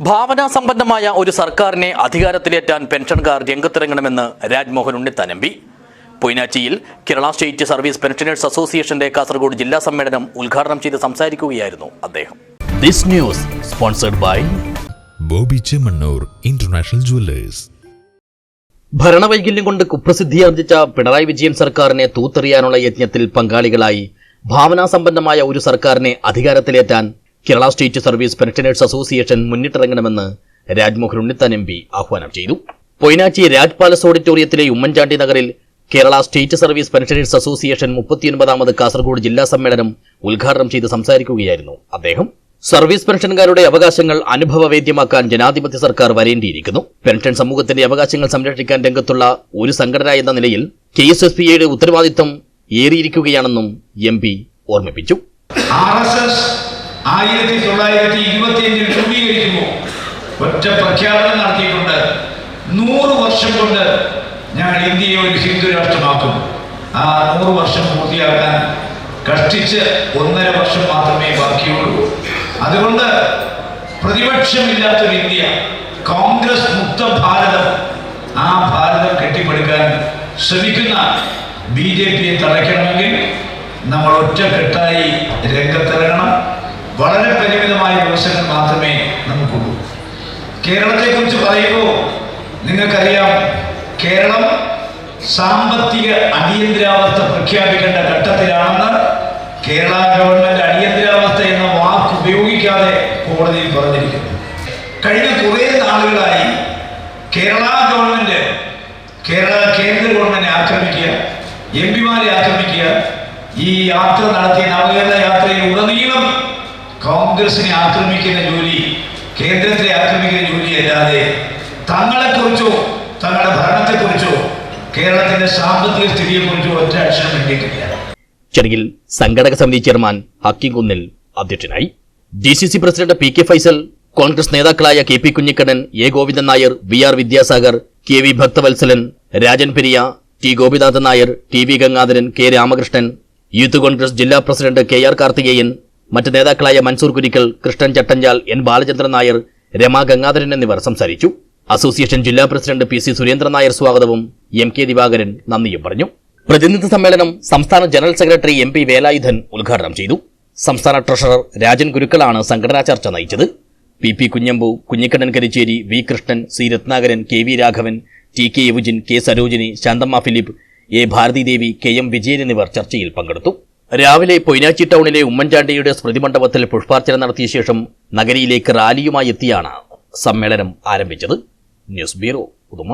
ഭാവനാ സംബന്ധമായ ഒരു സർക്കാരിനെ അധികാരത്തിലേറ്റാൻ പെൻഷൻകാർ രംഗത്തിറങ്ങണമെന്ന് രാജ്മോഹൻ ഉണ്ണിത്താൻ എം പി പൊയ്നാച്ചിയിൽ കേരള സ്റ്റേറ്റ് സർവീസ് പെൻഷനേഴ്സ് അസോസിയേഷന്റെ കാസർഗോഡ് ജില്ലാ സമ്മേളനം ഉദ്ഘാടനം ചെയ്ത് സംസാരിക്കുകയായിരുന്നു അദ്ദേഹം. This news sponsored by Bobby Chemmanur international jewellers. ഭരണവൈകല്യം കൊണ്ട് കുപ്രസിദ്ധി കുപ്രസിദ്ധിയാർജിച്ച പിണറായി വിജയൻ സർക്കാരിനെ തൂത്തെറിയാനുള്ള യജ്ഞത്തിൽ പങ്കാളികളായി. ഭാവനാസമ്പന്നമായ ഒരു സർക്കാരിനെ അധികാരത്തിലേറ്റാൻ Kerala state service pensioners association മുന്നിട്ടിറങ്ങണമെന്ന് Rajmohan Unnithan M P ആഹ്വാനം ചെയ്തു. പൊയ്നാച്ചി രാജ് പാലസ് ഓഡിറ്റോറിയത്തിലെ ഉമ്മൻചാണ്ടി നഗറിൽ Kerala state service pensioners association മുപ്പത്തിയൊൻപതാമത് Kasaragod ജില്ലാ സമ്മേളനം ഉദ്ഘാടനം ചെയ്ത് സംസാരിക്കുകയായിരുന്നു അദ്ദേഹം. സർവീസ് പെൻഷൻകാരുടെ അവകാശങ്ങൾ അനുഭവവേദ്യമാക്കാൻ ജനാധിപത്യ സർക്കാർ വരേണ്ടിയിരിക്കുന്നു. പെൻഷൻ സമൂഹത്തിന്റെ അവകാശങ്ങൾ സംരക്ഷിക്കാൻ രംഗത്തുള്ള ഒരു സംഘടന എന്ന നിലയിൽ കെ എസ് എസ് പി ഐയുടെ ഉത്തരവാദിത്തം ഏറിയിരിക്കുകയാണെന്നും എം പി ഓർമ്മിപ്പിച്ചു. ആയിരത്തി തൊള്ളായിരത്തി ഇരുപത്തി അഞ്ചിൽ രൂപീകരിക്കുമ്പോൾ ഒറ്റ പ്രഖ്യാപനം നടത്തിയിട്ടുണ്ട്. നൂറ് വർഷം കൊണ്ട് ഞാൻ ഇന്ത്യയെ ഒരു ഹിന്ദു രാഷ്ട്രമാക്കും ആ നൂറ് വർഷം പൂർത്തിയാക്കാൻ കഷ്ടിച്ച് ഒന്നര വർഷം മാത്രമേ ബാക്കിയുള്ളൂ. അതുകൊണ്ട് പ്രതിപക്ഷമില്ലാത്തൊരു ഇന്ത്യ കോൺഗ്രസ് മുക്ത ഭാരതം ആ ഭാരതം കെട്ടിപ്പടുക്കാൻ ശ്രമിക്കുന്ന ബി ജെ പിയെ തടയ്ക്കണമെങ്കിൽ നമ്മൾ ഒറ്റക്കെട്ടായി രംഗത്തിറങ്ങണം. വളരെ പരിമിതമായ ദിവസങ്ങൾ മാത്രമേ നമുക്കുള്ളൂ. കേരളത്തെ കുറിച്ച് പറയുമ്പോൾ നിങ്ങൾക്കറിയാം കേരളം സാമ്പത്തിക അടിയന്തരാവസ്ഥ പ്രഖ്യാപിക്കേണ്ട ഘട്ടത്തിലാണെന്ന് കേരള ഗവൺമെന്റ് അടിയന്തരാവസ്ഥ എന്ന വാക്ക് ഉപയോഗിക്കാതെ കോടതിയിൽ പറഞ്ഞിരിക്കുന്നു. കഴിഞ്ഞ കുറേ നാളുകളായി കേരള ഗവൺമെന്റ് കേരള കേന്ദ്ര ഗവൺമെന്റിനെ ആക്രമിക്കുക എം പിമാരെ ആക്രമിക്കുക ഈ യാത്ര നടത്തിയ നവകേരള യാത്രയിൽ ഉടനീളം കോൺഗ്രസിനെ ആക്രമിക്കുന്ന ജോലി കേന്ദ്രത്തെ ആക്രമിക്കുന്ന ജോലി അല്ലാതെ തങ്ങളെക്കുറിച്ചോ തങ്ങളുടെ ഭരണത്തെക്കുറിച്ചോ കേരളത്തിന്റെ സാമ്പത്തിക സ്ഥിതിയെക്കുറിച്ചോ ഒറ്റ അക്ഷരം വേണ്ടിയിട്ടില്ല ചടങ്ങിൽ സംഘടക സമിതി ചെയർമാൻ ഹക്കിം കുന്നിൽ അധ്യക്ഷനായി. D C C president P K Faisal Congress നേതാക്കളായ K P Kunhikannan A Govindan Nair V R Vidyasagar K V Bhakthavalsalan Rajan Periya T Gopinathan Nair T V Gangadharan K Ramakrishnan youth Congress ജില്ലാ president K R Karthikeyan മറ്റ് നേതാക്കളായ Mansoor Kurikkal Krishnan Chattanchal N Balachandran Nair Rama Gangadharan എന്നിവർ സംസാരിച്ചു. Association ജില്ലാ president P C Surendran Nair സ്വാഗതവും M K Divakaran നന്ദിയും പറഞ്ഞു. പ്രതിനിധി സമ്മേളനം സംസ്ഥാന general secretary M P Velayudhan ഉദ്ഘാടനം ചെയ്തു. സംസ്ഥാന ട്രഷറർ രാജൻ ഗുരുക്കളാണ് സംഘടനാ ചർച്ച നയിച്ചത്. P P Kunhambu Kunhikannan Karicheri V Krishnan C Ratnakaran K V Raghavan T K Eugin K Sarojini Shanthamma Philip A Bharathidevi K M Vijayan എന്നിവർ ചർച്ചയിൽ പങ്കെടുത്തു. രാവിലെ പൊയ്നാച്ചി ടൗണിലെ ഉമ്മൻചാണ്ടിയുടെ സ്മൃതി മണ്ഡപത്തിൽ പുഷ്പാർച്ചന നടത്തിയ ശേഷം നഗരിയിലേക്ക് റാലിയുമായി എത്തിയാണ് സമ്മേളനം ആരംഭിച്ചത്. ന്യൂസ് ബ്യൂറോ പുതുമ.